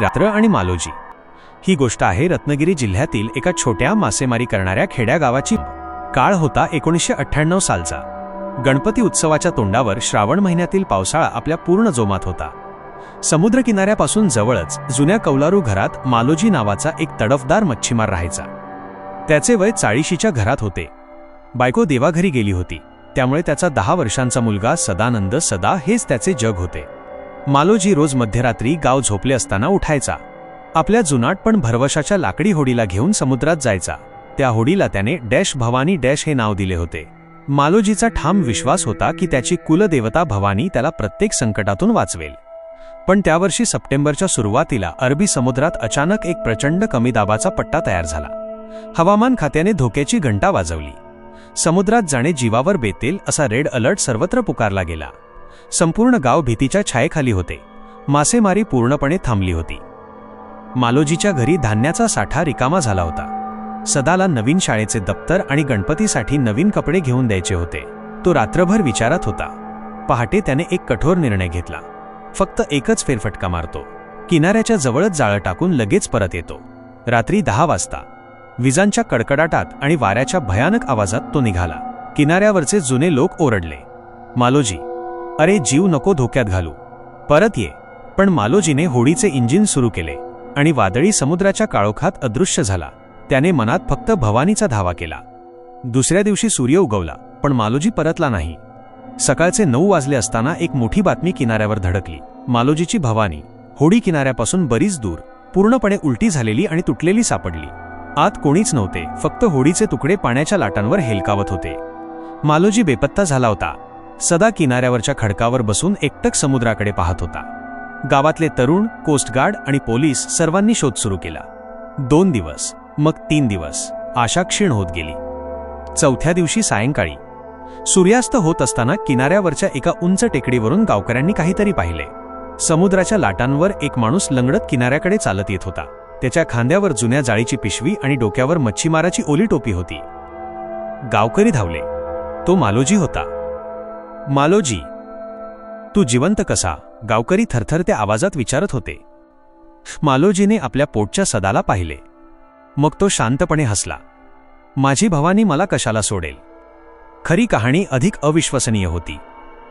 रात्र आणि मालोजी. ही गोष्ट आहे रत्नागिरी जिल्ह्यातील एका छोट्या मासेमारी करणाऱ्या खेड्या गावाची काळ होता एकोणीसशे अठ्ठ्याण्णव सालचा. गणपती उत्सवाच्या तोंडावर श्रावण महिन्यातील पावसाळा आपल्या पूर्ण जोमात होता. समुद्रकिनाऱ्यापासून जवळच जुन्या कौलारू घरात मालोजी नावाचा एक तडफदार मच्छीमार राहायचा. त्याचे वय चाळीशीच्या घरात होते. बायको देवाघरी गेली होती. त्यामुळे त्याचा दहा वर्षांचा मुलगा सदानंद सदा हेच त्याचे जग होते. मालोजी रोज मध्यरात्री गाव झोपले असताना उठायचा. आपल्या जुनाट पण भरवशाच्या लाकडी होडीला घेऊन समुद्रात जायचा. त्या होडीला त्याने डॅश भवानी डॅश हे नाव दिले होते. मालोजीचा ठाम विश्वास होता की त्याची कुलदेवता भवानी त्याला प्रत्येक संकटातून वाचवेल. पण त्यावर्षी सप्टेंबरच्या सुरुवातीला अरबी समुद्रात अचानक एक प्रचंड कमी दाबाचा पट्टा तयार झाला. हवामान खात्याने धोक्याची घंटा वाजवली. समुद्रात जाणे जीवावर बेतेल असा रेड अलर्ट सर्वत्र पुकारला गेला. संपूर्ण गाव भीतीच्या छायेखाली होते. मासेमारी पूर्णपणे थांबली होती. मालोजीच्या घरी धान्याचा साठा रिकामा झाला होता. सदाला नवीन शाळेचे दप्तर आणि गणपतीसाठी नवीन कपडे घेऊन द्यायचे होते. तो रात्रभर विचारात होता. पहाटे त्याने एक कठोर निर्णय घेतला. फक्त एकच फेरफटका मारतो. किनाऱ्याच्या जवळच जाळं टाकून लगेच परत येतो. रात्री दहा वाजता. विजांच्या कडकडाटात आणि वाऱ्याच्या भयानक आवाजात तो निघाला. किनाऱ्यावरचे जुने लोक ओरडले. मालोजी अरे जीव नको धोक्यात घालू. परत ये. पण मालोजीने होडीचे इंजिन सुरू केले आणि वादळी समुद्राच्या काळोखात अदृश्य झाला. त्याने मनात फक्त भवानीचा धावा केला. दुसऱ्या दिवशी सूर्य उगवला पण मालोजी परतला नाही. सकाळचे नऊ वाजले असताना एक मोठी बातमी किनाऱ्यावर धडकली. मालोजीची भवानी होडी किनाऱ्यापासून बरीच दूर पूर्णपणे उलटी झालेली आणि तुटलेली सापडली. आत कोणीच नव्हते फक्त होडीचे तुकडे पाण्याच्या लाटांवर हेलकावत होते. मालोजी बेपत्ता झाला होता. सदा किनाऱ्यावरच्या खडकावर बसून एकटक समुद्राकडे पाहत होता. गावातले तरुण कोस्टगार्ड आणि पोलीस सर्वांनी शोध सुरू केला. दोन दिवस मग तीन दिवस आशा क्षीण होत गेली. चौथ्या दिवशी सायंकाळी सूर्यास्त होत असताना किनाऱ्यावरच्या एका उंच टेकडीवरून गावकऱ्यांनी काहीतरी पाहिले. समुद्राच्या लाटांवर एक माणूस लंगडत किनाऱ्याकडे चालत येत होता. त्याच्या खांद्यावर जुन्या जाळीची पिशवी आणि डोक्यावर मच्छीमाराची ओली टोपी होती. गावकरी धावले. तो मालोजी होता. मालोजी तू जिवंत कसा? गावकरी थरथरत्या आवाजात विचारत होते. मालोजीने आपल्या पोटच्या सदाला पाहिले. मग तो शांतपणे हसला. माझी भवानी मला कशाला सोडेल? खरी कहाणी अधिक अविश्वसनीय होती.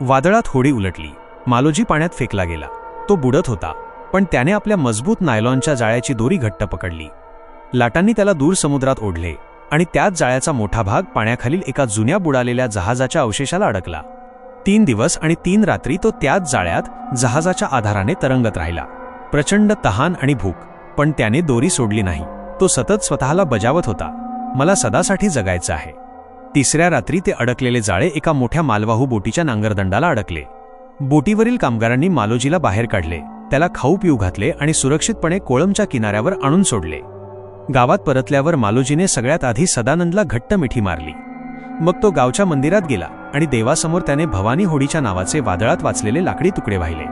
वादळात होडी उलटली. मालोजी पाण्यात फेकला गेला. तो बुडत होता. पण त्याने आपल्या मजबूत नायलॉनच्या जाळ्याची दोरी घट्ट पकडली. लाटांनी त्याला दूर समुद्रात ओढले आणि त्याच जाळ्याचा मोठा भाग पाण्याखालील एका जुन्या बुडालेल्या जहाजाच्या अवशेषाला अडकला. तीन दिवस आणि तीन रात्री तो त्याच जाळ्यात जहाजाच्या आधाराने तरंगत राहिला. प्रचंड तहान आणि भूक पण त्याने दोरी सोडली नाही. तो सतत स्वतःला बजावत होता. मला सदासाठी जगायचं आहे. तिसऱ्या रात्री ते अडकलेले जाळे एका मोठ्या मालवाहू बोटीच्या नांगरदंडाला अडकले. बोटीवरील कामगारांनी मालोजीला बाहेर काढले त्याला खाऊ पिऊ घातले आणि सुरक्षितपणे कोळमच्या किनाऱ्यावर आणून सोडले. गावात परतल्यावर मालोजीने सगळ्यात आधी सदानंदला घट्ट मिठी मारली. मग तो गावच्या मंदिरात गेला आणि देवासमोर त्याने भवानी होडीच्या नावाचे वादळात वाचलेले लाकडी तुकडे वाहिले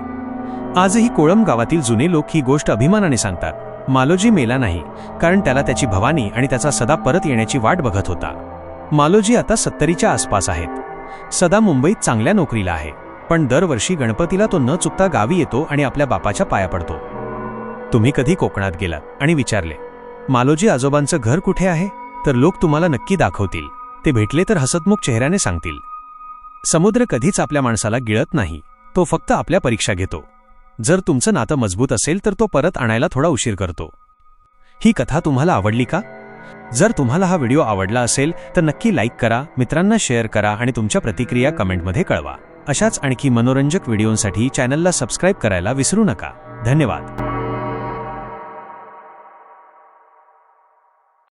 आजही कोळम गावातील जुने लोक ही गोष्ट अभिमानाने सांगतात. मालोजी मेला नाही कारण त्याला त्याची भवानी आणि त्याचा सदा परत येण्याची वाट बघत होता. मालोजी आता सत्तरीच्या आसपास आहेत. सदा मुंबईत चांगल्या नोकरीला आहे पण दरवर्षी गणपतीला तो न चुकता गावी येतो आणि आपल्या बापाच्या पाया पडतो. तुम्ही कधी कोकणात गेलात? आणि विचारले मालोजी आजोबांचं घर कुठे आहे? तर लोक तुम्हाला नक्की दाखवतील. ते भेटले तर हसतमुख चेहऱ्याने सांगतील. समुद्र कधीच आपल्या माणसाला गिळत नाही. तो फक्त आपल्या परीक्षा घेतो. जर तुमचं नातं मजबूत असेल तर तो परत आणायला थोडा उशीर करतो. ही कथा तुम्हाला आवडली का? जर तुम्हाला हा व्हिडिओ आवडला असेल तर नक्की लाईक करा मित्रांना शेअर करा आणि तुमच्या प्रतिक्रिया कमेंटमध्ये कळवा. अशाच आणखी मनोरंजक व्हिडिओंसाठी चॅनलला सबस्क्राईब करायला विसरू नका. धन्यवाद.